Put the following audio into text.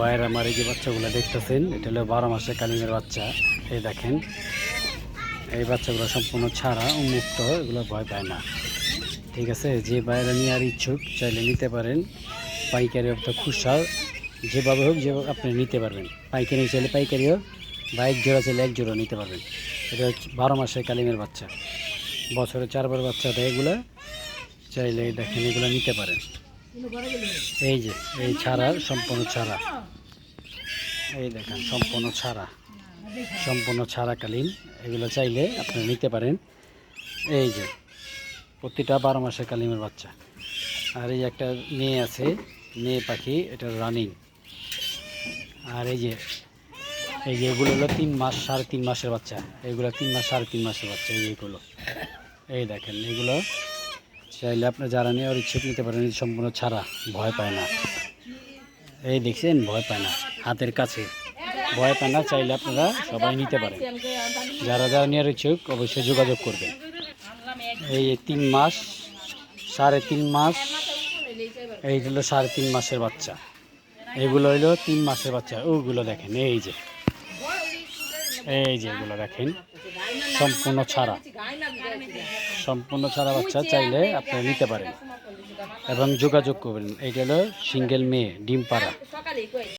ভাইয়ের আমার এই যে বাচ্চাগুলো দেখতেছেন, এটা হলো বারো মাসের কালিমের বাচ্চা। এই দেখেন, এই বাচ্চাগুলো সম্পূর্ণ ছাড়া, উন্মুক্ত, এগুলো ভয় পায় না। ঠিক আছে, যে বাইরে নিয়ে আর ইচ্ছুক, চাইলে নিতে পারেন। পাইকারি অথবা খুচরা যেভাবে হোক, যেভাবে আপনি নিতে পারবেন। পাইকারি চাইলে পাইকারিও বা এক জোড়া চাইলে এক জোড়া নিতে পারবেন। এটা হচ্ছে বারো মাসের কালিমের বাচ্চা। বছরে চারবার বাচ্চা দেয় এগুলো, চাইলে দেখেন এগুলো নিতে পারেন। এই যে, এই ছাড়া, সম্পূর্ণ ছাড়া। এই দেখেন, সম্পূর্ণ ছাড়া। সম্পূর্ণ ছাড়াকালীন, এগুলো চাইলে আপনি নিতে পারেন। এই যে, প্রতিটা বারো মাসের কালিমের বাচ্চা। আর এই একটা মেয়ে আছে, মেয়ে পাখি, এটা রানিং। আর এই যে এই যে এগুলো হলো তিন মাস, সাড়ে তিন মাসের বাচ্চা। এগুলো তিন মাস, সাড়ে তিন মাসের বাচ্চা এইগুলো এই দেখেন, এগুলো চাইলে আপনি যারা নিয়ে ওর ইচ্ছুক নিতে পারেন সম্পূর্ণ ছাড়া ভয় পায় না। এই দেখছেন, ভয় পায় না, হাতের কাছে। ভয় পায় না, চাইলে আপনারা সবাই নিতে পারেন। যারা যারা নেওয়ার ইচ্ছুক, অবশ্যই যোগাযোগ করবেন। এই তিন মাস, সাড়ে তিন মাস, এই হলো সাড়ে তিন মাসের বাচ্চা। এগুলো হইল তিন মাসের বাচ্চা। ওগুলো দেখেন, এই যে। এই যে এগুলো দেখেন, সম্পূর্ণ ছাড়া। সম্পূর্ণ ছাড়া বাচ্চা চাইলে আপনারা নিতে পারেন। এবং যোগাযোগ করবেন। এইটা হলো সিঙ্গেল মেয়ে ডিম পাড়া